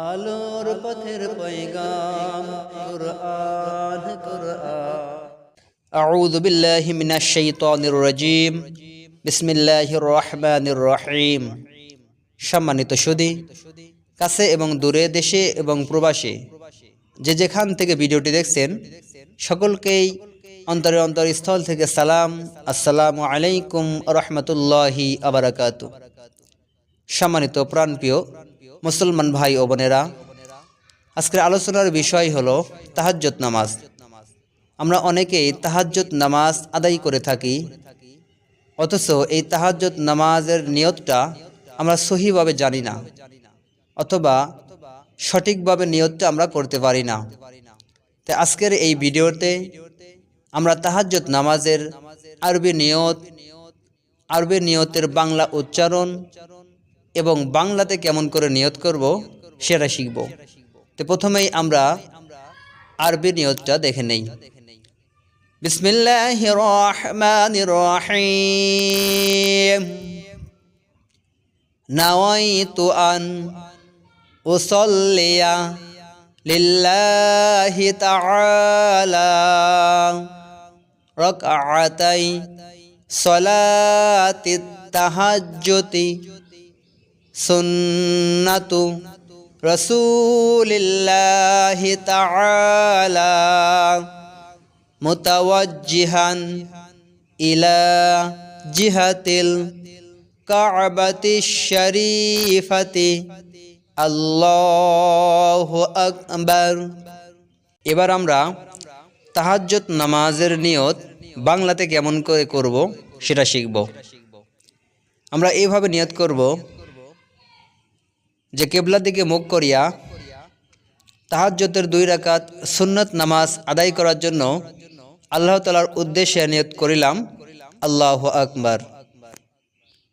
আলোর পথের পয়গাম কুরআন কুরআন أعوذ بالله من الشيطان الرجيم بسم الله الرحمن الرحيم সম্মানিত সুদী কাছে এবং দূরে দেশে এবং প্রবাসে যে যেখান থেকে ভিডিওটি দেখছেন সকলকেই অন্তরে অন্তর স্থল থেকে সালাম আসসালামু আলাইকুম রহমতুল্লাহি আবরাকাত সম্মানিত প্রাণপ্রিয় মুসলমান ভাই ও বোনেরা, আজকের আলোচনার বিষয় হলো তাহাজ্জত নামাজ। আমরা অনেকেই তাহাজ্জত নামাজ আদায় করে থাকি, অথচ এই তাহাজ্জত নামাজের নিয়তটা আমরা সহিভাবে জানি না, অথবা সঠিকভাবে নিয়তটা আমরা করতে পারি না। তাই আজকের এই ভিডিওতে আমরা তাহাজ্জত নামাজের আরবি নিয়ত, আরবি নিয়তের বাংলা উচ্চারণ এবং বাংলাতে কেমন করে নিয়ত করব সেটা শিখব। তো প্রথমেই আমরা আরবি নিয়তটা দেখে নেই। বিসমিল্লাহ রহমান রহিম নাওয়াইতু আন উসল্লিয়া লিল্লাহি তাআলা রাকআতাই সলাতিত তাহাজ্জুতি সুন্নাতু রসুলিল্লাহি তাআলা মুতাওয়াজ্জিহান ইলা জিহাতিল কাবাতি শরীফাতি। আল্লাহু আকবার। এবার আমরা তাহাজ্জত নামাজের নিয়ত বাংলাতে কেমন করে করব সেটা শিখব। আমরা এইভাবে নিয়ত করব যে কেবলার দিকে মুখ করিয়া তাহাজ্যতের দুই রাকাত সুন্নত নামাজ আদায় করার জন্য আল্লাহ তালার উদ্দেশ্যে নিয়ত করিলাম। আল্লাহ আকবার।